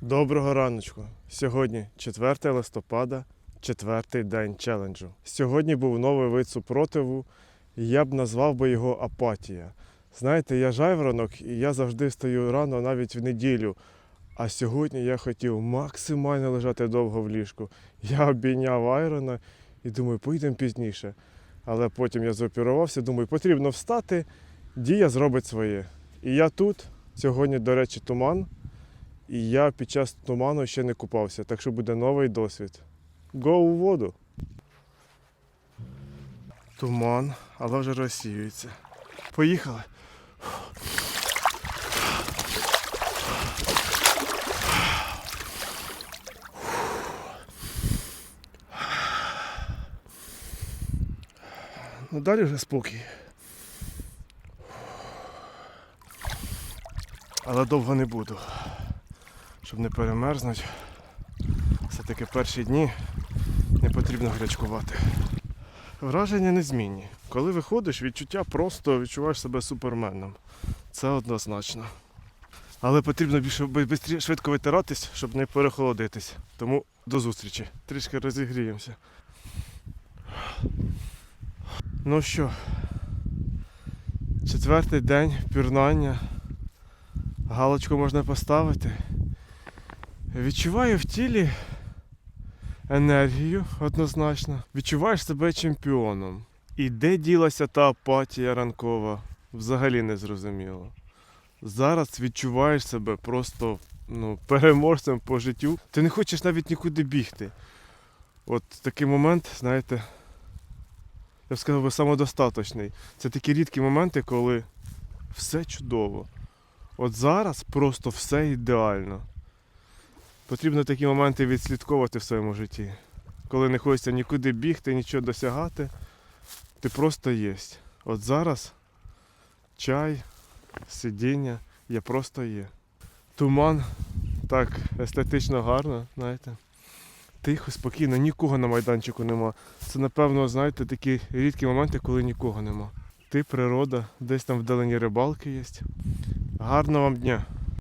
Доброго раночку. Сьогодні 4 листопада, четвертий день челенджу. Сьогодні був новий вид супротиву, і я б назвав би його апатія. Знаєте, я жайворонок, і я завжди встаю рано навіть в неділю. А сьогодні я хотів максимально лежати довго в ліжку. Я обійняв айрона і думаю, поїдемо пізніше. Але потім я зоперувався, думаю, потрібно встати, дія зробить своє. І я тут. Сьогодні, до речі, туман. І я під час туману ще не купався, так що буде новий досвід. Го у воду. Туман, але вже розсіюється. Поїхали. Ну далі вже спокій. Але довго не буду щоб не перемерзнути. Все-таки перші дні не потрібно гарячкувати. Враження незмінні. Коли виходиш, відчуття просто відчуваєш себе суперменом. Це однозначно. Але потрібно більше швидко витиратись, щоб не перехолодитись. Тому до зустрічі. Трішки розігріємося. Ну що, четвертий день пірнання. Галочку можна поставити. Відчуваю в тілі енергію однозначно. Відчуваєш себе чемпіоном. І де ділася та апатія ранкова, взагалі не зрозуміло. Зараз відчуваєш себе просто ну, переможцем по життю. Ти не хочеш навіть нікуди бігти. От такий момент, знаєте, я б сказав би самодостаточний. Це такі рідкі моменти, коли все чудово. От зараз просто все ідеально. Потрібно такі моменти відслідковувати в своєму житті. Коли не хочеться нікуди бігти, нічого досягати, ти просто єсть. От зараз чай, сидіння, я просто є. Туман так естетично гарно, знаєте. Тихо, спокійно, нікого на майданчику нема. Це, напевно, знаєте, такі рідкі моменти, коли нікого нема. Ти, природа, десь там вдалині рибалки є. Гарного вам дня!